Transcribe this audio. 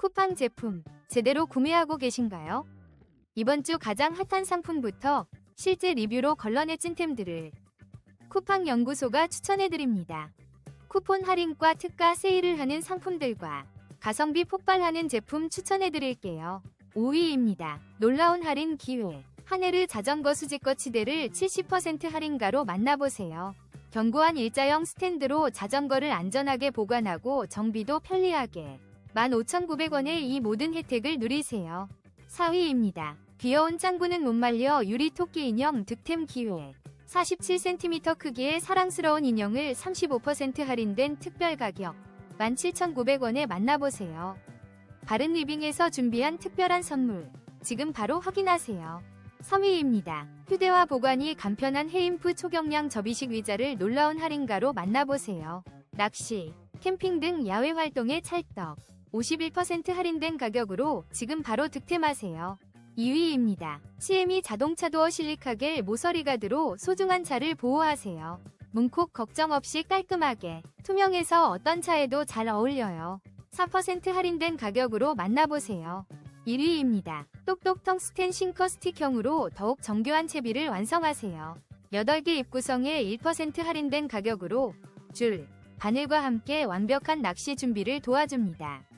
쿠팡 제품 제대로 구매하고 계신가요? 이번 주 가장 핫한 상품부터 실제 리뷰로 걸러내 찐템들을 쿠팡 연구소가 추천해드립니다. 쿠폰 할인과 특가 세일을 하는 상품들과 가성비 폭발하는 제품 추천해드릴게요. 5위입니다. 놀라운 할인 기회. 하네르 자전거 수직거 치대를 70% 할인가로 만나보세요. 견고한 일자형 스탠드로 자전거를 안전하게 보관하고 정비도 편리하게 15,900원의 이 모든 혜택을 누리세요. 4위입니다. 귀여운 짱구는 못 말려 유리 토끼 인형 득템 기회. 47cm 크기의 사랑스러운 인형을 35% 할인된 특별 가격 17,900원에 만나보세요. 바른 리빙에서 준비한 특별한 선물. 지금 바로 확인하세요. 3위입니다. 휴대와 보관이 간편한 헤인프 초경량 접이식 의자를 놀라운 할인가로 만나보세요. 낚시, 캠핑 등 야외 활동에 찰떡. 51% 할인된 가격으로 지금 바로 득템하세요. 2위입니다. CME 자동차 도어 실리카겔 모서리 가드로 소중한 차를 보호하세요. 문콕 걱정 없이 깔끔하게 투명해서 어떤 차에도 잘 어울려요. 4% 할인된 가격으로 만나보세요. 1위입니다. 똑똑 텅스텐 싱커 스틱형으로 더욱 정교한 채비를 완성하세요. 8개 입구성에 1% 할인된 가격으로 줄, 바늘과 함께 완벽한 낚시 준비를 도와줍니다.